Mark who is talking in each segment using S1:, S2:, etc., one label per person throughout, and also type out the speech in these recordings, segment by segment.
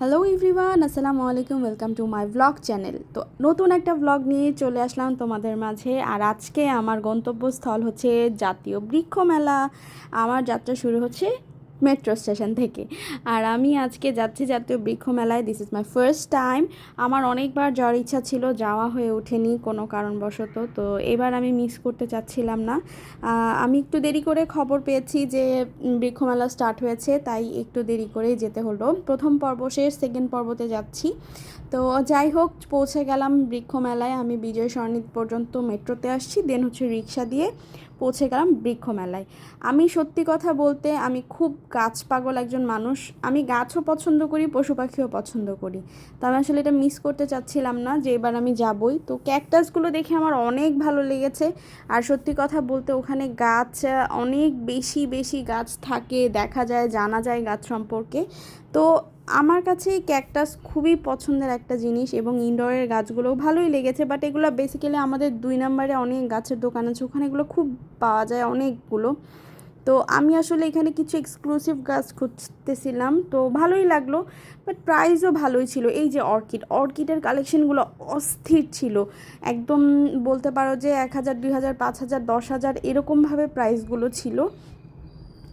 S1: Hello everyone আসসালামু আলাইকুম welcome to my blog channel তো নতুন একটা ব্লগ নিয়ে চলে আসলাম তোমাদের মাঝে। আর আজকে আমার গন্তব্যস্থল হচ্ছে জাতীয় বৃক্ষ মেলা। আমার যাত্রা শুরু হচ্ছে মেট্রো স্টেশন থেকে। আর আমি আজকে যাচ্ছি জাতীয় বৃক্ষ মেলায়। This is my first time আমার অনেকবার যাওয়ার ইচ্ছা ছিল যাওয়া হয়ে ওঠেনি কোনো কারণবশত। তো এবার আমি মিস করতে চাচ্ছিলাম না। আমি একটু দেরি করে খবর পেয়েছি যে উম, বৃক্ষমেলা স্টার্ট হয়েছে তাই একটু দেরি করেই যেতে হলো। প্রথম পর্ব শেষ সেকেন্ড পর্বতে যাচ্ছি। তো যাই হোক পৌঁছে গেলাম বৃক্ষ মেলায়। আমি বিজয় সরণিত পর্যন্ত মেট্রোতে আসছি দেন হচ্ছে রিক্সা দিয়ে। পৌঁছে গেলাম বৃক্ষ মেলায়। আমি সত্যি কথা বলতে আমি খুব গাছ পাগল একজন মানুষ। আমি গাছও পছন্দ করি, পশু পাখিও পছন্দ করি। তো আমি আসলে এটা মিস করতে চাচ্ছিলাম না যে এবার আমি যাবই। তো ক্যাকটাসগুলো দেখে আমার অনেক ভালো লেগেছে। আর সত্যি কথা বলতে ওখানে গাছ অনেক বেশি বেশি গাছ থাকে, দেখা যায়, জানা যায় গাছ সম্পর্কে। তো আমার কাছে ক্যাকটাস খুবই পছন্দের একটা জিনিস এবং ইনডোরের গাছগুলোও ভালোই লেগেছে বাট এগুলো বেসিক্যালি আমাদের দুই নম্বরে অনেক গাছের দোকান আছে, ওখানে এগুলো খুব পাওয়া যায় অনেকগুলো। তো আমি আসলে এখানে কিছু এক্সক্লুসিভ গাছ খুঁজতেছিলাম, তো ভালোই লাগল বাট প্রাইসও ভালোই ছিল। এই যে অর্কিড অর্কিডের কালেকশনগুলো অস্থির ছিল। একদম বলতে পারো যে এক হাজার, দুই হাজার, পাঁচ হাজার, দশ হাজার এরকমভাবে প্রাইসগুলো ছিল।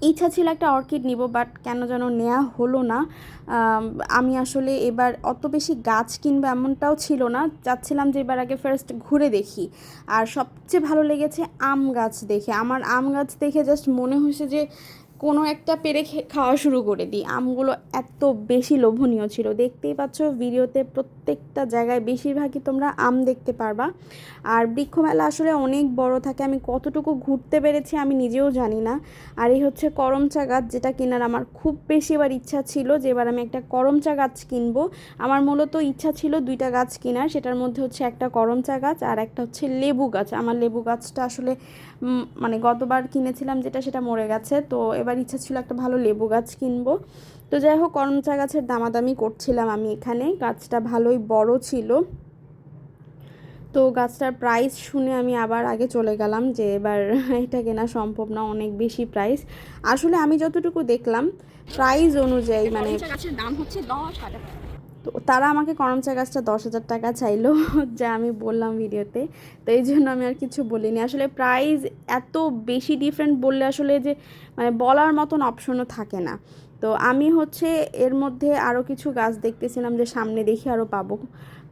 S1: ইচ্ছা ছিল একটা অর্কিড নিব বাট কেন যেন নেওয়া হলো না। আমি আসলে এবার অত বেশি গাছ কিনবো এমনটাও ছিল না। চাচ্ছিলাম যে এবার আগে ফার্স্ট ঘুরে দেখি। আর সবচেয়ে ভালো লেগেছে আম গাছ দেখে। আমার আম গাছ দেখে জাস্ট মনে হয়েছে যে কোনো একটা পেরে খাওয়া শুরু করে দিই। আমগুলো এত বেশি লোভনীয় ছিল। দেখতেই পাচ্ছ ভিডিওতে প্রত্যেকটা জায়গায় বেশিরভাগই তোমরা আম দেখতে পারবা। আর বৃক্ষমেলা আসলে অনেক বড় থাকে। আমি কতটুকু ঘুরতে পেরেছি আমি নিজেও জানি না। আর এই হচ্ছে করমচা গাছ, যেটা কেনার আমার খুব বেশি এবার ইচ্ছা ছিল যে এবার আমি একটা করমচা গাছ কিনবো। আমার মূলত ইচ্ছা ছিল দুইটা গাছ কেনার। সেটার মধ্যে হচ্ছে একটা করমচা গাছ আর একটা হচ্ছে লেবু গাছ। আমার লেবু গাছটা আসলে মানে গতবার কিনেছিলাম যেটা, সেটা মরে গেছে। তো এবার ইচ্ছা ছিল একটা ভালো লেবু গাছ কিনবো। তো যাই হোক, করমচা গাছের দামাদামি করছিলাম আমি এখানে। গাছটা ভালোই বড় ছিল। তো গাছটার প্রাইস শুনে আমি আবার আগে চলে গেলাম যে এবার এটা কেনা সম্ভব না, অনেক বেশি প্রাইস আসলে আমি যতটুকু দেখলাম প্রাইস অনুযায়ী মানে
S2: গাছের দাম হচ্ছে দশ হাজার
S1: তো তারা আমাকে করমচা গাছটা দশ হাজার টাকা চাইলো যা আমি বললাম ভিডিওতে। তো এই জন্য আমি আর কিছু বলিনি। আসলে প্রাইস এত বেশি ডিফারেন্ট বললে আসলে যে মানে বলার মতন অপশনও থাকে না। তো আমি হচ্ছে এর মধ্যে আরও কিছু গাছ দেখতেছিলাম যে সামনে দেখি আরও পাবো।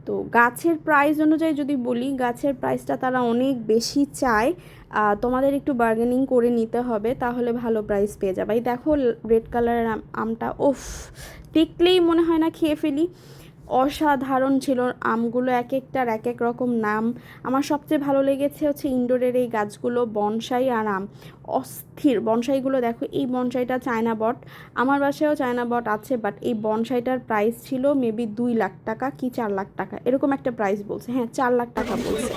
S1: তো গাছের প্রাইস অনুযায়ী যদি বলি, গাছের প্রাইসটা তারা অনেক বেশি চায় তোমাদের একটু বার্গেনিং করে নিতে হবে, তাহলে ভালো প্রাইস পেয়ে যাবে। দেখো রেড কালারের আমটা ওফ দেখলেই মনে হয় না খেয়ে ফেলি। অসাধারণ ছিল আমগুলো এক একটার এক এক রকম নাম। আমার সবচেয়ে ভালো লেগেছে হচ্ছে ইনডোরের এই গাছগুলো, বনসাই আর আম। অস্থির। বনসাইগুলো দেখো এই বনসাইটা চায়না বট। আমার বাসায়ও চায়না বট আছে বাট এই বনসাইটার প্রাইস ছিল মেবি দুই লাখ টাকা কি চার লাখ টাকা এরকম একটা প্রাইস বলছে। হ্যাঁ চার লাখ টাকা বলছে।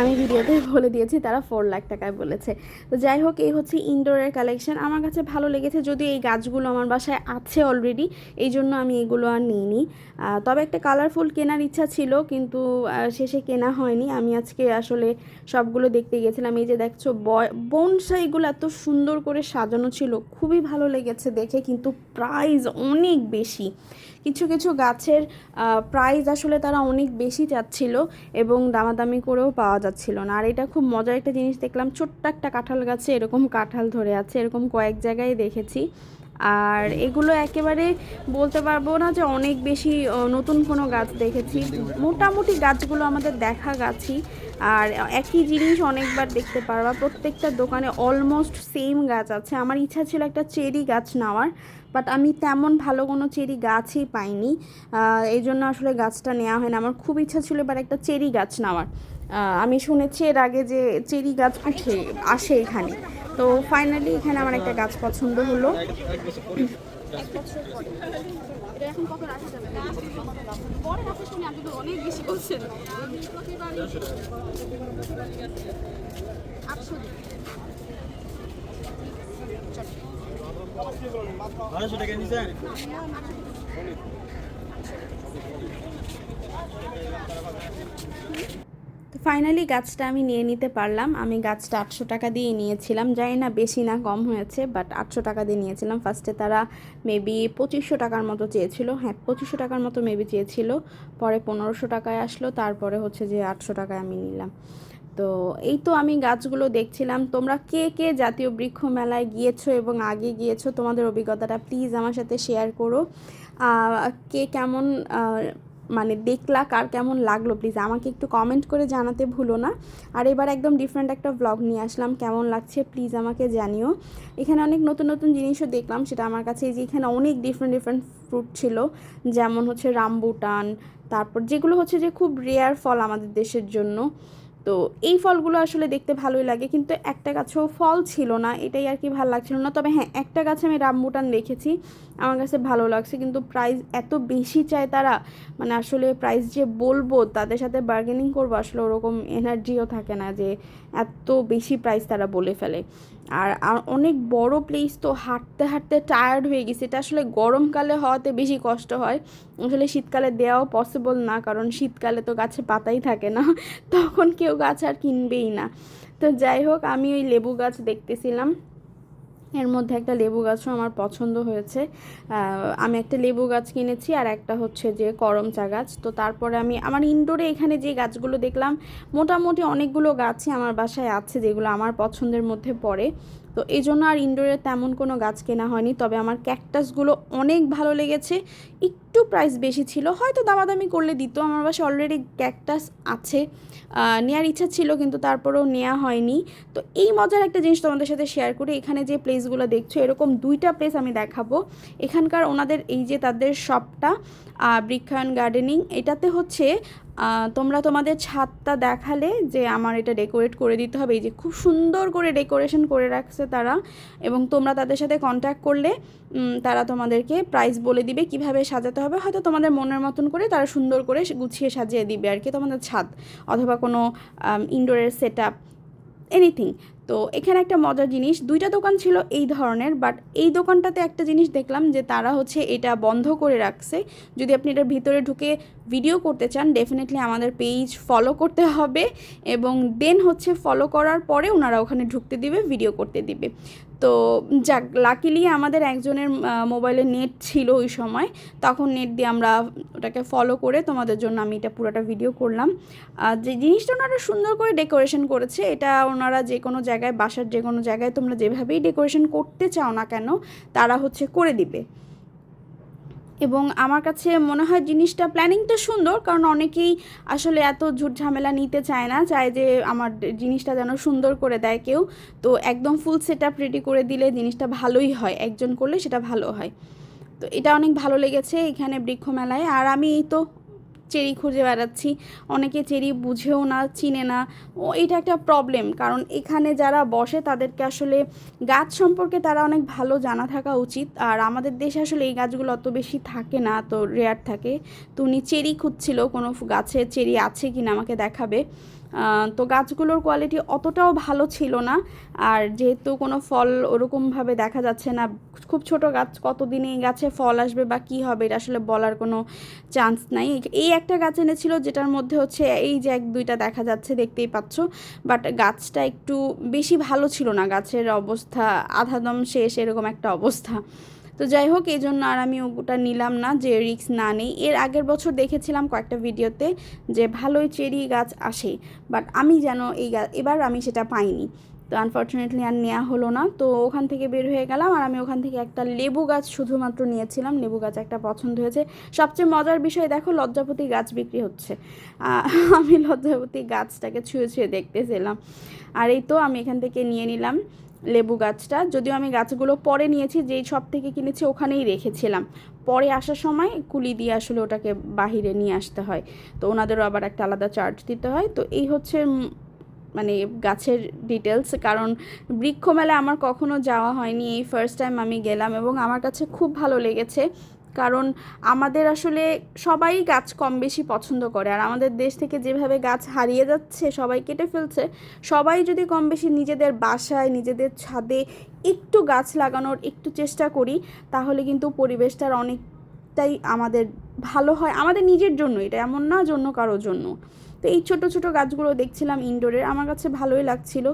S1: আমি ভিডিওতে বলে দিয়েছি তারা ফোর লাখ টাকায় বলেছে। তো যাই হোক এই হচ্ছে ইনডোরের কালেকশন আমার কাছে ভালো লেগেছে যদি এই গাছগুলো আমার বাসায় আছে অলরেডি এই জন্য আমি এগুলো আর নিইনি। তবে একটা কালারফুল কেনার ইচ্ছা ছিল কিন্তু শেষে কেনা হয়নি। আমি আজকে আসলে সবগুলো দেখতে গেছিলাম এই যে দেখছ বনসাইগুলো এত সুন্দর করে সাজানো ছিল, খুবই ভালো লেগেছে দেখে, কিন্তু প্রাইস অনেক বেশি। কিছু কিছু গাছের প্রাইস আসলে তারা অনেক বেশি চাচ্ছিল এবং দামাদামি করেও পাওয়া যাচ্ছিল না। আর এটা খুব মজার একটা জিনিস দেখলাম, ছোট্ট একটা কাঁঠাল গাছে এরকম কাঁঠাল ধরে আছে, এরকম কয়েক জায়গায় দেখেছি। আর এগুলো একেবারে বলতে পারব না যে অনেক বেশি নতুন কোনো গাছ দেখেছি। মোটামুটি গাছগুলো আমাদের দেখা গাছই। আর একই জিনিস অনেকবার দেখতে পারবা, প্রত্যেকটা দোকানে অলমোস্ট সেম গাছ আছে। আমার ইচ্ছা ছিল একটা চেরি গাছ নেওয়ার বাট আমি তেমন ভালো কোনো চেরি গাছই পাইনি। এই জন্য আসলে গাছটা নেওয়া হয় না। আমার খুব ইচ্ছা ছিল এবার একটা চেরি গাছ নেওয়ার। আমি শুনেছি এর আগে যে চেরি গাছ উঠে আসে এখানে। তো ফাইনালি এখানে আমার একটা গাছ পছন্দ হলো।
S2: তো
S1: ফাইনালি গাছটা আমি নিয়ে নিতে পারলাম। আমি গাছটা আটশো টাকা দিয়ে নিয়েছিলাম। জানি না বেশি না কম হয়েছে বাট আটশো টাকা দিয়ে নিয়েছিলাম। ফার্স্টে তারা মেবি পঁচিশশো টাকার মতো চেয়েছিল। হ্যাঁ পঁচিশশো টাকার মতো মেবি চেয়েছিল। পরে পনেরোশো টাকায় আসলো। তারপরে হচ্ছে যে আটশো টাকায় আমি নিলাম। তো এই তো আমি গাছগুলো দেখছিলাম। তোমরা কে কে জাতীয় বৃক্ষ মেলায় গিয়েছো এবং আগে গিয়েছো? তোমাদের অভিজ্ঞতাটা প্লিজ আমার সাথে শেয়ার করো। কে কেমন মানে দেখলা কার কেমন লাগল প্লিজ আমাকে একটু কমেন্ট করে জানাতে ভুলো না। আর এবার একদম ডিফারেন্ট একটা ব্লগ নিয়ে আসলাম, কেমন লাগছে প্লিজ আমাকে জানিও। এখানে অনেক নতুন নতুন জিনিসও দেখলাম, সেটা আমার কাছে এই যে এখানে অনেক ডিফারেন্ট ডিফারেন্ট ফ্রুট ছিল, যেমন হচ্ছে রামবুটান, তারপর যেগুলো হচ্ছে যে খুব রেয়ার ফল আমাদের দেশের জন্য। তো এই ফলগুলো আসলে দেখতে ভালোই লাগে। কিন্তু একটা গাছেও ফল ছিল না, এটাই আর কি ভালো লাগছিল না। তবে হ্যাঁ একটা গাছে আমি রামবুটান দেখেছি, আমার কাছে ভালো লাগছে। কিন্তু প্রাইস এত বেশি চায় তারা মানে আসলে প্রাইস যে বলব, তাদের সাথে বার্গেনিং করব, আসলে ওরকম এনার্জিও থাকে না যে এত বেশি প্রাইস তারা বলে ফেলে। আর অনেক বড় প্লেস তো হাঁটতে হাঁটতে টায়ার্ড হয়ে গেছে। এটা আসলে গরমকালে হওয়াতে বেশি কষ্ট হয়। আসলে শীতকালে দেওয়াও পসিবল না, কারণ শীতকালে তো গাছে পাতাই থাকে না। তখন কেউ গাছ আর কিনবেই না। তো যাই হোক, আমি ওই লেবু গাছ দেখতেছিলাম। এর মধ্যে একটা লেবু গাছও আমার পছন্দ হয়েছে। আমি একটা লেবু গাছ কিনেছি আর একটা হচ্ছে যে করম চা গাছ। তো তারপরে আমি আমার ইনডোরে এখানে যে গাছগুলো দেখলাম, মোটামুটি অনেকগুলো গাছই আমার বাসায় আছে যেগুলো আমার পছন্দের মধ্যে পড়ে। তো এই জন্য আর ইনডোরে তেমন কোনো গাছ কেনা হয়নি। তবে আমার ক্যাকটাসগুলো অনেক ভালো লেগেছে। একটু প্রাইস বেশি ছিল, হয়তো দামাদামি করলে দিত। আমার বাসায় অলরেডি ক্যাকটাস আছে। নেওয়ার ইচ্ছা ছিল, কিন্তু তারপরেও নেওয়া হয়নি। তো এই মজার একটা জিনিস তোমাদের সাথে শেয়ার করি। এখানে যে প্লেসগুলো দেখছ, এরকম দুইটা প্লেস আমি দেখাবো। এখানকার ওনাদের এই যে তাদের শপটা বৃক্ষায়ন গার্ডেনিং এটাতে হচ্ছে তোমরা তোমাদের ছাদটা দেখালে যে আমার এটা ডেকোরেট করে দিতে হবে। এই যে খুব সুন্দর করে ডেকোরেশন করে রাখছে তারা এবং তোমরা তাদের সাথে কন্ট্যাক্ট করলে তারা তোমাদেরকে প্রাইস বলে দিবে কীভাবে সাজাতে হবে। হয়তো তোমাদের মনের মতন করে তারা সুন্দর করে গুছিয়ে সাজিয়ে দিবে আর কি তোমাদের ছাদ অথবা কোনো ইনডোরের সেট আপ এনিথিং তো এখানে একটা মজার জিনিস, দুইটা দোকান ছিল এই ধরনের বাট এই দোকানটাতে একটা জিনিস দেখলাম যে তারা হচ্ছে এটা বন্ধ করে রাখছে। যদি আপনি এটার ভিতরে ঢুকে ভিডিও করতে চান ডেফিনেটলি আমাদের পেজ ফলো করতে হবে এবং দেন হচ্ছে ফলো করার পরে ওনারা ওখানে ঢুকতে দিবে ভিডিও করতে দিবে। তো যাক লাকিলি আমাদের একজনের মোবাইলে নেট ছিল ওই সময়। তখন নেট দিয়ে আমরা ওটাকে ফলো করে তোমাদের জন্য আমি এটা পুরোটা ভিডিও করলাম। আর যে জিনিসটা ওনারা সুন্দর করে ডেকোরেশন করেছে, এটা ওনারা যে কোনো জায়গায়, বাসার যে কোনো জায়গায় তোমরা যেভাবেই ডেকোরেশন করতে চাও না কেন, তারা হচ্ছে করে দিবে। এবং আমার কাছে মনে হয় জিনিসটা প্ল্যানিংটা সুন্দর, কারণ অনেকেই আসলে এত ঝুট ঝামেলা নিতে চায় না, চায় যে আমার জিনিসটা যেন সুন্দর করে দেয় কেউ। তো একদম ফুল সেট আপ রেডি করে দিলে জিনিসটা ভালোই হয়, একজন করলে সেটা ভালো হয়। তো এটা অনেক ভালো লেগেছে এখানে বৃক্ষ মেলায় আর আমি এই তো চেরি খুঁজে বেড়াচ্ছি। অনেকে চেরি বুঝেও না, চিনে না। ও এটা একটা প্রবলেম কারণ এখানে যারা বসে তাদেরকে আসলে গাছ সম্পর্কে তারা অনেক ভালো জানা থাকা উচিত। আর আমাদের দেশে আসলে এই গাছগুলো অত বেশি থাকে না, তো রেয়ার থাকে। তো উনি চেরি খুঁজছিল, কোনো গাছে চেরি আছে কি না আমাকে দেখাবে। তো গাছগুলোর কোয়ালিটি অতটাও ভালো ছিল না। আর যেহেতু কোনো ফল ওরকমভাবে দেখা যাচ্ছে না, খুব ছোট গাছ, কতদিনে এই গাছে ফল আসবে বা কী হবে এটা আসলে বলার কোনো চান্স নাই। এই একটা গাছ এনেছিল যেটার মধ্যে হচ্ছে এই যে এক, দুইটা দেখা যাচ্ছে, দেখতেই পাচ্ছ। বাট গাছটা একটু বেশি ভালো ছিল না, গাছের অবস্থা, আধাদম শেষ, এরকম একটা অবস্থা। তো যাই হোক, এই জন্য আর আমি ওটা নিলাম না, যে রিক্স না নেই। এর আগের বছর দেখেছিলাম কয়েকটা ভিডিওতে যে ভালোই চেরি গাছ আসে, বাট আমি যেন এই এবার আমি সেটা পাইনি। তো আনফর্চুনেটলি আর নেওয়া হলো না। তো ওখান থেকে বের হয়ে গেলাম আর আমি ওখান থেকে একটা লেবু গাছ শুধুমাত্র নিয়েছিলাম। লেবু গাছ একটা পছন্দ হয়েছে। সবচেয়ে মজার বিষয়, দেখো, লজ্জাপতি গাছ বিক্রি হচ্ছে। আমি লজ্জাপতি গাছটাকে ছুঁয়ে ছুঁয়ে দেখতেছিলাম। আর এই তো আমি এখান থেকে নিয়ে নিলাম। লেবু গাছটা। যদিও আমি গাছগুলো পরে নিয়েছি, যেই সব থেকে কিনেছি ওখানেই রেখেছিলাম। পরে আসার সময় কুলি দিয়ে আসলে ওটাকে বাহিরে নিয়ে আসতে হয়। তো ওনাদেরও আবার একটা আলাদা চার্জ দিতে হয়। তো এই হচ্ছে মানে গাছের ডিটেলস কারণ বৃক্ষ মেলা আমার কখনো যাওয়া হয়নি। এই ফার্স্ট টাইম আমি গেলাম এবং আমার কাছে খুব ভালো লেগেছে। কারণ আমাদের আসলে সবাই গাছ কম বেশি পছন্দ করে। আর আমাদের দেশ থেকে যেভাবে গাছ হারিয়ে যাচ্ছে, সবাই কেটে ফেলছে, সবাই যদি কম বেশি নিজেদের বাসায়, নিজেদের ছাদে একটু গাছ লাগানোর একটু চেষ্টা করি, তাহলে কিন্তু পরিবেশটার অনেকটাই আমাদের ভালো হয়। আমাদের নিজের জন্য, এটা এমন না জন্য কারোর জন্য। তো এই ছোট ছোট গাছগুলো দেখছিলাম ইনডোরের আমার কাছে ভালোই লাগছিল।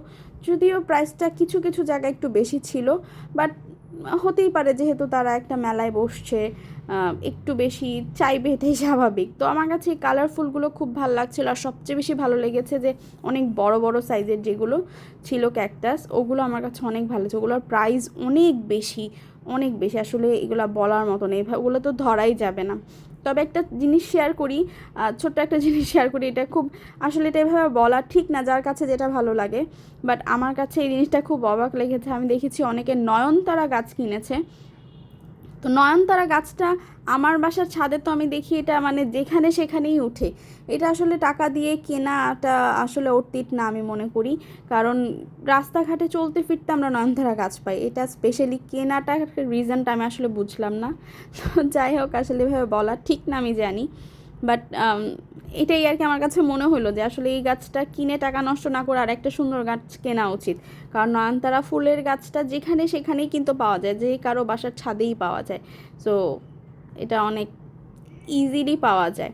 S1: যদিও প্রাইসটা কিছু কিছু জায়গায় একটু বেশি ছিল বাট হতেই পারে যেহেতু তারা একটা মেলায় বসছে একটু বেশি চাইবে এটাই স্বাভাবিক। তো আমার কাছে এই কালারফুলগুলো খুব ভালো লাগছিল আর সবচেয়ে বেশি ভালো লেগেছে যে অনেক বড় বড় সাইজের যেগুলো ছিল ক্যাকটাস ওগুলো আমার কাছে অনেক ভালো লাগছে। ওগুলোর প্রাইস অনেক বেশি অনেক বেশি। আসলে এগুলো বলার মতো নেই। ওগুলো তো ধরাই যাবে না। তবে একটা জিনিস শেয়ার করি ছোট্ট একটা জিনিস শেয়ার করি, এটা খুব, আসলে এটা এভাবে বলা ঠিক না যার কাছে যেটা ভালো লাগে বাট আমার কাছে এই জিনিসটা খুব অবাক লেগেছে। আমি দেখেছি অনেকে নয়নতারা গাছ কিনেছে। তো নয়নতারা গাছটা আমার বাসার ছাদে তো আমি দেখি এটা মানে যেখানে সেখানেই উঠে। এটা আসলে টাকা দিয়ে কেনাটা আসলে অতীত না আমি মনে করি। কারণ রাস্তাঘাটে চলতে ফিরতে আমরা নয়নতারা গাছ পাই। এটা স্পেশালি কেনাটার রিজনটা আমি আসলে বুঝলাম না। তো যাই হোক, আসলে এভাবে বলা ঠিক না, আমি জানি। বাট এটাই আর কি আমার কাছে মনে হলো যে আসলে এই গাছটা কিনে টাকা নষ্ট না করে আর একটা সুন্দর গাছ কেনা উচিত। কারণ নয়নতারা ফুলের গাছটা যেখানে সেখানেই কিন্তু পাওয়া যায়, যে কারও বাসার ছাদেই পাওয়া যায়। সো এটা অনেক ইজিলি পাওয়া যায়।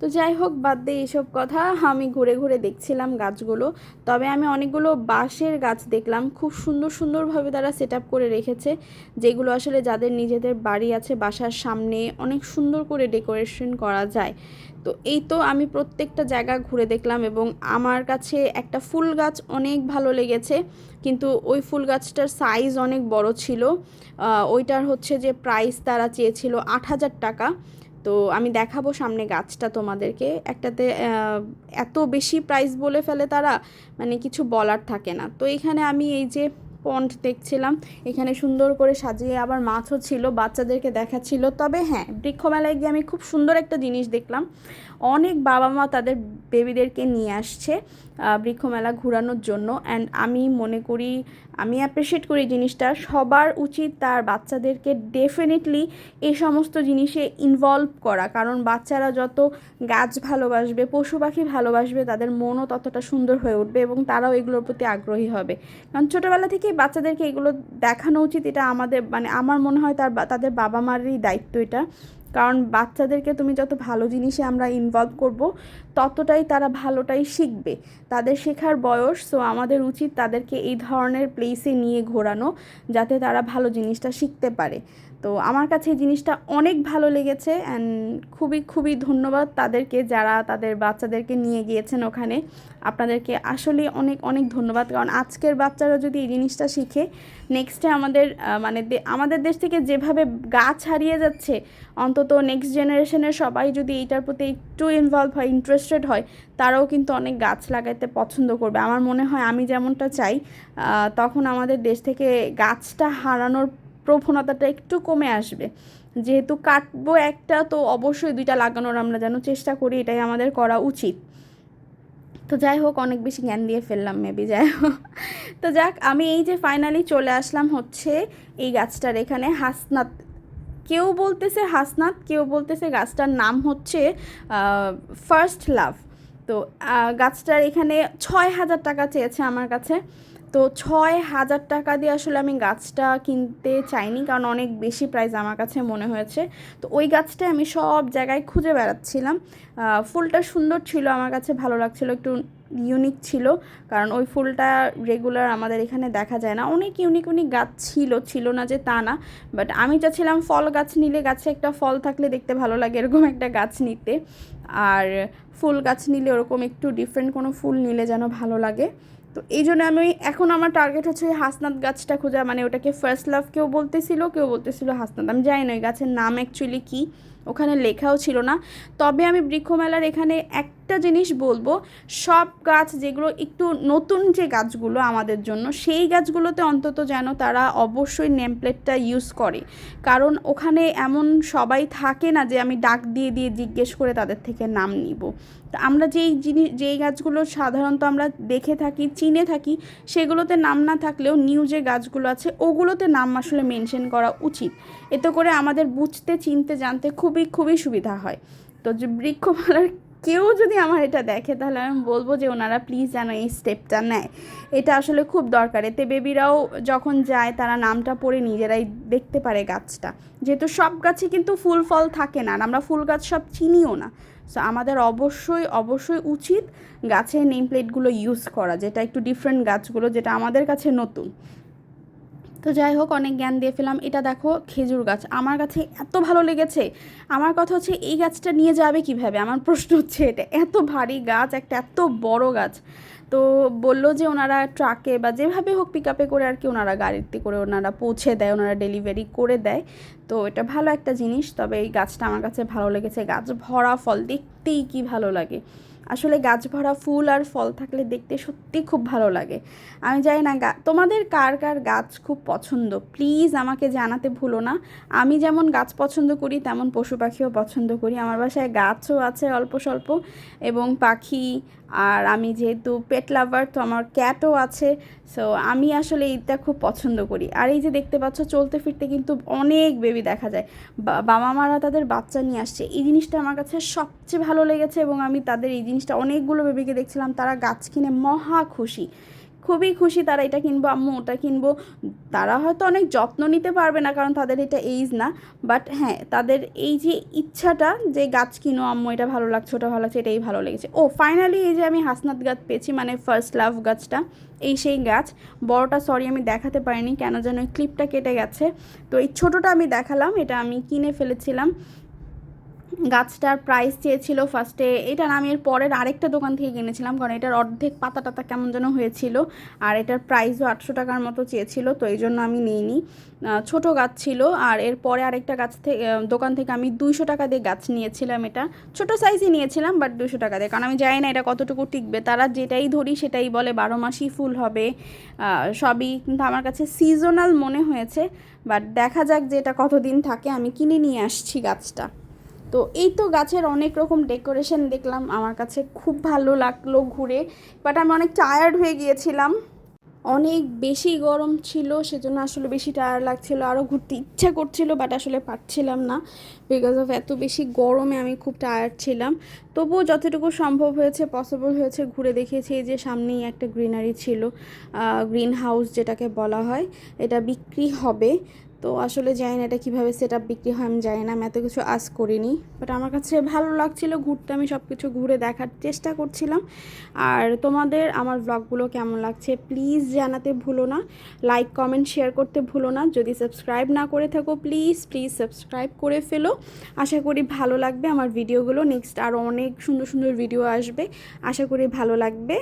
S1: তো যাই হোক, বাদ দিয়ে এইসব কথা, আমি ঘুরে ঘুরে দেখছিলাম গাছগুলো। তবে আমি অনেকগুলো বাঁশের গাছ দেখলাম, খুব সুন্দর সুন্দরভাবে তারা সেট করে রেখেছে, যেগুলো আসলে যাদের নিজেদের বাড়ি আছে, বাসার সামনে অনেক সুন্দর করে ডেকোরেশন করা যায়। তো এই তো আমি প্রত্যেকটা জায়গা ঘুরে দেখলাম এবং আমার কাছে একটা ফুল গাছ অনেক ভালো লেগেছে, কিন্তু ওই ফুল গাছটার সাইজ অনেক বড় ছিল। ওইটার হচ্ছে যে প্রাইস তারা চেয়েছিল আট হাজার টাকা। তো আমি দেখাবো সামনে গাছটা তোমাদেরকে। একটাতে এত বেশি প্রাইস বলে ফেলে তারা মানে কিছু বলার থাকে না। তো এখানে আমি এই যে পন্ড দেখছিলাম, এখানে সুন্দর করে সাজিয়ে আবার মাছও ছিল, বাচ্চাদেরকে দেখাচ্ছিল। তবে হ্যাঁ বৃক্ষমেলায় গিয়ে আমি খুব সুন্দর একটা জিনিস দেখলাম। অনেক বাবা মা তাদের বেবিদেরকে নিয়ে আসছে বৃক্ষমেলা ঘোরানোর জন্য। অ্যান্ড আমি মনে করি, আমি অ্যাপ্রিসিয়েট করি জিনিসটা। সবার উচিত তার বাচ্চাদেরকে ডেফিনেটলি এই সমস্ত জিনিসে ইনভলভ করা। কারণ বাচ্চারা যত গাছ ভালোবাসবে, পশু পাখি ভালোবাসবে, তাদের মনও ততটা সুন্দর হয়ে উঠবে এবং তারাও এগুলোর প্রতি আগ্রহী হবে। কারণ ছোটোবেলা থেকেই বাচ্চাদেরকে এগুলো দেখানো উচিত। এটা আমাদের মানে আমার মনে হয় তার তাদের বাবা মারই দায়িত্ব এটা। কারণ বাচ্চাদেরকে তুমি যত ভালো জিনিসে আমরা ইনভলভ করব, ততটাই তারা ভালোটাই শিখবে। তাদের শেখার বয়স সো আমাদের উচিত তাদেরকে এই ধরনের প্লেসে নিয়ে ঘোরানো, যাতে তারা ভালো জিনিসটা শিখতে পারে। তো আমার কাছে এই জিনিসটা অনেক ভালো লেগেছে অ্যান্ড খুবই খুবই ধন্যবাদ তাদেরকে যারা তাদের বাচ্চাদেরকে নিয়ে গিয়েছেন ওখানে। আপনাদেরকে আসলে অনেক অনেক ধন্যবাদ। কারণ আজকের বাচ্চারা যদি এই জিনিসটা শিখে নেক্সটে আমাদের মানে আমাদের দেশ থেকে যেভাবে গাছ হারিয়ে যাচ্ছে, অন্তত নেক্সট জেনারেশনের সবাই যদি এইটার প্রতি একটু ইনভলভ হয় ইন্টারেস্টেড হয়, তারাও কিন্তু অনেক গাছ লাগাইতে পছন্দ করবে। আমার মনে হয় আমি যেমনটা চাই তখন আমাদের দেশ থেকে গাছটা হারানোর প্রবণতাটা একটু কমে আসবে। যেহেতু কাটবো একটা, তো অবশ্যই দুইটা লাগানোর আমরা যেন চেষ্টা করি, এটাই আমাদের করা উচিত। তো যাই হোক, অনেক বেশি জ্ঞান দিয়ে ফেললাম মেবি যাই হোক। তো যাক, আমি এই যে ফাইনালি চলে আসলাম হচ্ছে এই গাছটার এখানে, হাসনাত। কেউ বলতেছে হাসনাত, কেউ বলতেছে গাছটার নাম হচ্ছে ফার্স্ট লাভ তো গাছটার এখানে ছয় হাজার টাকা চেয়েছে আমার কাছে। তো ছয় হাজার টাকা দিয়ে আসলে আমি গাছটা কিনতে চাইনি, কারণ অনেক বেশি প্রাইস আমার কাছে মনে হয়েছে। তো ওই গাছটা আমি সব জায়গায় খুঁজে বেড়াচ্ছিলাম। ফুলটা সুন্দর ছিল, আমার কাছে ভালো লাগছিল, একটু ইউনিক ছিল, কারণ ওই ফুলটা রেগুলার আমাদের এখানে দেখা যায় না। অনেক ইউনিক ইউনিক গাছ ছিল ছিল না যে তা না বাট আমি চাচ্ছিলাম ফল গাছ নিলে গাছে একটা ফল থাকলে দেখতে ভালো লাগে এরকম একটা গাছ নিতে। আর ফুল গাছ নিলে ওরকম একটু ডিফারেন্ট কোনো ফুল নিলে যেন ভালো লাগে। তো এই জন্য আমি এখন আমার টার্গেট হচ্ছে ওই হাসনাত গাছটা খোঁজা মানে ওটাকে ফার্স্ট লাভ কেউ বলতেছিল কেউ বলতেছিল হাসনাত। আমি জানি না ওই গাছের নাম অ্যাকচুয়ালি কী। ওখানে লেখাও ছিল না। তবে আমি বৃক্ষমেলার এখানে একটা জিনিস বলব, সব গাছ যেগুলো একটু নতুন যে গাছগুলো আমাদের জন্য, সেই গাছগুলোতে অন্তত যেন তারা অবশ্যই নেম প্লেটটা ইউজ করে। কারণ ওখানে এমন সবাই থাকে না যে আমি ডাক দিয়ে দিয়ে জিজ্ঞেস করে তাদের থেকে নাম নিব। তো আমরা যেই জিনিস যেই গাছগুলো সাধারণত আমরা দেখে থাকি, চিনে থাকি, সেগুলোতে নাম না থাকলেও নিউ যে গাছগুলো আছে, ওগুলোতে নাম আসলে মেনশন করা উচিত। এতে করে আমাদের বুঝতে, চিনতে, জানতে খুবই খুবই সুবিধা হয়। তো বৃক্ষমালার কেউ যদি আমার এটা দেখে, তাহলে আমি বলব যে ওনারা প্লিজ যেন এই স্টেপটা নেয়। এটা আসলে খুব দরকার। এতে বেবিরাও যখন যায়, তারা নামটা পড়ে নিজেরাই দেখতে পারে গাছটা। যেহেতু সব গাছে কিন্তু ফুল ফল থাকে না, আর আমরা ফুল গাছ সব চিনিও না। সো আমাদের অবশ্যই অবশ্যই উচিত গাছের নেম প্লেটগুলো ইউজ করা, যেটা একটু ডিফারেন্ট গাছগুলো, যেটা আমাদের কাছে নতুন। তো যাই হোক, অনেক জ্ঞান দিয়ে ফেলাম এটা দেখো খেজুর গাছ। আমার কাছে এত ভালো লেগেছে। আমার কথা হচ্ছে, এই গাছটা নিয়ে যাবে কীভাবে? আমার প্রশ্ন হচ্ছে এটা। এত ভারী গাছ, একটা এত বড় গাছ। তো বলল যে ওনারা ট্রাকে বা যেভাবে হোক পিক আপে করে আর কি ওনারা গাড়িতে করে ওনারা পৌঁছে দেয়, ওনারা ডেলিভারি করে দেয়। তো এটা ভালো একটা জিনিস, তবে এই গাছটা আমার কাছে ভালো লেগেছে। গাছ ভরা ফল দেখতেই কি ভালো লাগে। আসলে গাছ ভরা ফুল আর ফল থাকলে দেখতে সত্যি খুব ভালো লাগে। আমি জানি না তোমাদের কার কার গাছ খুব পছন্দ? প্লিজ আমাকে জানাতে ভুলো না। আমি যেমন গাছ পছন্দ করি, তেমন পশু পাখিও পছন্দ করি। আমার বাসায় গাছও আছে অল্প স্বল্প, এবং পাখি, আর আমি যেহেতু পেট লাভার তো আমার ক্যাটও আছে। সো আমি আসলে এইটা খুব পছন্দ করি। আর এই যে দেখতে পাচ্ছ, চলতে ফিরতে কিন্তু অনেক বেবি দেখা যায়। বাবা মারা তাদের বাচ্চা নিয়ে আসছে। এই জিনিসটা আমার কাছে সবচেয়ে ভালো লেগেছে এবং আমি তাদের এই জিনিসটা অনেকগুলো বেবিকে দেখছিলাম। তারা গাছ কিনে মহা খুশি। খুবই খুশি তারা এটা কিনবো, আম্মু ওটা কিনবো। তারা হয়তো অনেক যত্ন নিতে পারবে না কারণ তাদের এটা এইজ না। বাট হ্যাঁ তাদের এই যে ইচ্ছাটা যে গাছ কিনো, আম্মু এটা ভালো লাগছে, ওটা ভালো লাগছে, এটাই ভালো লেগেছে। ও ফাইনালি এই যে আমি হাসনাত গাছ পেয়েছি মানে ফার্স্ট লাভ গাছটা, এই সেই গাছ। বড়টা সরি আমি দেখাতে পারিনি, কেন যেন ওই ক্লিপটা কেটে গেছে। তো এই ছোটোটা আমি দেখালাম, এটা আমি কিনে ফেলেছিলাম। গাছটার প্রাইস চেয়েছিল ফার্স্টে এটা আমি এর পরের আরেকটা দোকান থেকে কিনেছিলাম, কারণ এটার অর্ধেক পাতা টাতা কেমন যেন হয়েছিল, আর এটার প্রাইসও আটশো টাকার মতো চেয়েছিল, তো এই জন্য আমি নিইনি। ছোট গাছ ছিল, আর এর পরে আরেকটা গাছ থেকে দোকান থেকে আমি দুইশো টাকা দিয়ে গাছ নিয়েছিলাম এটা। ছোট সাইজই নিয়েছিলাম বাট দুশো টাকা দিয়ে, কারণ আমি জানি না এটা কতটুকু টিকবে। তারা যেটাই ধরি সেটাই বলে, বারো মাসই ফুল হবে। সবই কিন্তু আমার কাছে সিজনাল মনে হয়েছে বাট দেখা যাক যে এটা কতদিন থাকে, আমি কিনে নিয়ে আসছি গাছটা। তো এই তো গাছের অনেক রকম ডেকোরেশন দেখলাম, আমার কাছে খুব ভালো লাগল ঘুরে বাট আমি অনেক টায়ার্ড হয়ে গিয়েছিলাম। অনেক বেশি গরম ছিল, সেজন্য আসলে বেশি টায়ার লাগছিল আরও ঘুরতে ইচ্ছা করছিল বাট আসলে পারছিলাম না। বিকজ অফ এত বেশি গরমে আমি খুব টায়ার্ড ছিলাম। তবুও যতটুকু সম্ভব হয়েছে পসিবল হয়েছে, ঘুরে দেখিয়েছি যে সামনেই একটা গ্রিনারি ছিল গ্রিন হাউস যেটাকে বলা হয়, এটা বিক্রি হবে। তো আসলে জানি না এটা কীভাবে সেট আপ বিক্রি হয়, আমি জানি না, আমি এত কিছু আজ করিনি। বাট আমার কাছে ভালো লাগছিল ঘুরতে, আমি সব কিছু ঘুরে দেখার চেষ্টা করছিলাম। আর তোমাদের আমার ব্লগগুলো কেমন লাগছে প্লিজ জানাতে ভুলো না। লাইক কমেন্ট শেয়ার করতে ভুলো না। যদি সাবস্ক্রাইব না করে থাকো প্লিজ প্লিজ সাবস্ক্রাইব করে ফেলো। আশা করি ভালো লাগবে আমার ভিডিওগুলো নেক্সট আরও অনেক সুন্দর সুন্দর ভিডিও আসবে। আশা করি ভালো লাগবে।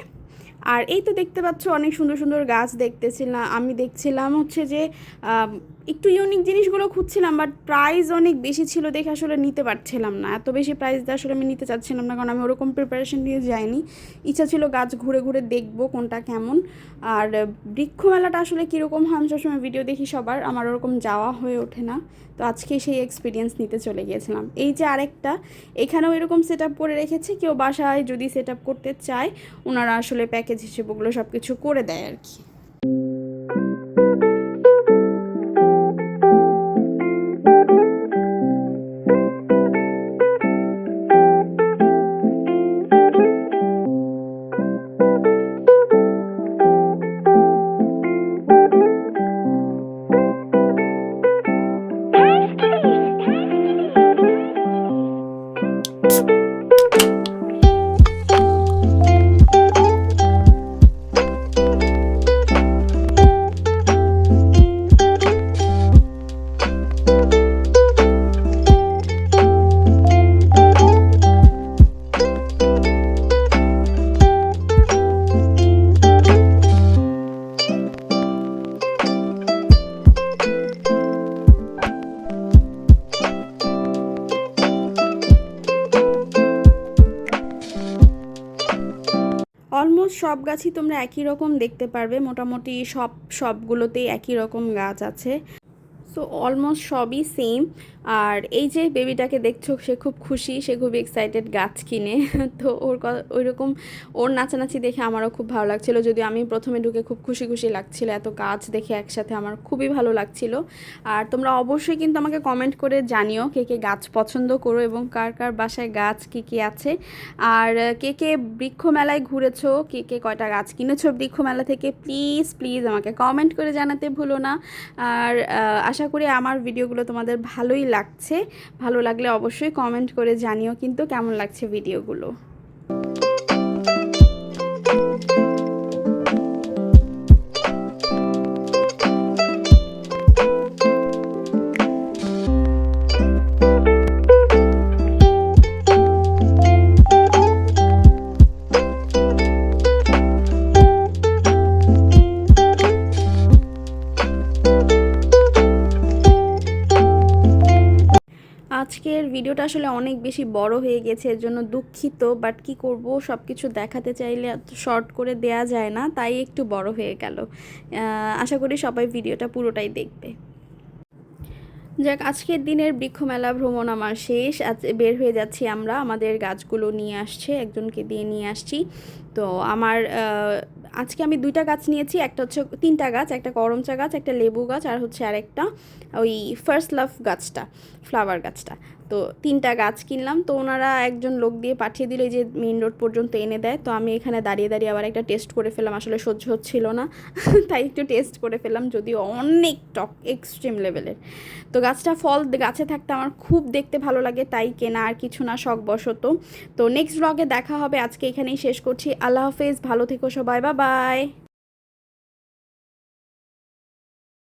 S1: আর এই তো দেখতে পাচ্ছ, অনেক সুন্দর সুন্দর গাছ দেখতেছিলাম আমি দেখছিলাম হচ্ছে যে একটু ইউনিক জিনিসগুলো খুঁজছিলাম বাট প্রাইস অনেক বেশি ছিল দেখে আসলে নিতে পারছিলাম না। এত বেশি প্রাইস দিয়ে আসলে আমি নিতে চাচ্ছিলাম না, কারণ আমি ওরকম প্রিপারেশন নিয়ে যাইনি। ইচ্ছা ছিল গাছ ঘুরে ঘুরে দেখব কোনটা কেমন। আর বৃক্ষ মেলাটা আসলে কীরকম হয়, আমি সবসময় ভিডিও দেখি সবার, আমার ওরকম যাওয়া হয়ে ওঠে না। তো আজকে সেই এক্সপিরিয়েন্স নিতে চলে গিয়েছিলাম। এই যে আরেকটা, এখানেও এরকম সেট আপ করে রেখেছে, কেউ বাসায় যদি সেট আপ করতে চায়, ওনারা আসলে প্যাকেজ হিসেবে ওগুলো সব কিছু করে দেয় আর কি। গাছই তোমরা একই রকম দেখতে পারবে। মোটামুটি সব সবগুলোতেই একই রকম গাছ আছে। সো অলমোস্ট সবই সেম। আর এই যে বেবিটাকে দেখছ সে খুব খুশি সে খুব এক্সাইটেড গাছ কিনে। তো ওর ওই রকম ওর নাচানাচি দেখে আমারও খুব ভালো লাগছিল। যদিও আমি প্রথমে ঢুকে খুব খুশি খুশি লাগছিল এত গাছ দেখে একসাথে আমার খুবই ভালো লাগছিল। আর তোমরা অবশ্যই কিন্তু আমাকে কমেন্ট করে জানিও কে কে গাছ পছন্দ করো এবং কার কার বাসায় গাছ কী কী আছে। আর কে কে বৃক্ষ মেলায় ঘুরেছো কে কে কয়টা গাছ কিনেছো বৃক্ষ মেলা থেকে প্লিজ প্লিজ আমাকে কমেন্ট করে জানাতে ভুলো না। আর আহ, আশা করি আমার ভিডিওগুলো তোমাদের ভালোই লাগছে। ভালো লাগলে অবশ্যই কমেন্ট করে জানিও কিন্তু কেমন লাগছে ভিডিওগুলো। আসলে অনেক বেশি বড় হয়ে গেছে, এর জন্য দুঃখিত বাট কি করব? সব কিছু দেখাতে চাইলে শর্ট করে দেয়া যায় না, তাই একটু বড় হয়ে গেল। আশা করি সবাই ভিডিওটা পুরোটাই দেখবে। যাক, আজকের দিনের বৃক্ষমেলা ভ্রমণ আমার শেষ। আজ বের হয়ে যাচ্ছি আমরা, আমাদের গাছগুলো নিয়ে আসছে, একজনকে দিয়ে নিয়ে আসছি। তো আমার আজকে আমি দুইটা গাছ নিয়েছি, একটা হচ্ছে তিনটা গাছ, একটা করমচা গাছ, একটা লেবু গাছ, আর হচ্ছে আরেকটা ওই ফার্স্ট লাভ গাছটা ফ্লাওয়ার গাছটা। তো তিনটা গাছ কিনলাম, তো ওনারা একজন লোক দিয়ে পাঠিয়ে দিল যে মেইন রোড পর্যন্ত এনে দেয়। তো আমি এখানে দাঁড়িয়ে দাঁড়িয়ে আবার একটা টেস্ট করে ফেলাম আসলে সহ্য হচ্ছিল না। তাই একটু টেস্ট করে ফেললাম, যদিও অনেক টক এক্সট্রিম লেভেলের তো গাছটা ফল, গাছে থাকতে আমার খুব দেখতে ভালো লাগে, তাই কেনা আর কিছু না শখ বশত তো নেক্সট ব্লগে দেখা হবে, আজকে এখানেই শেষ করছি। আল্লাহ হাফেজ ভালো থেকো সবাই বা বাই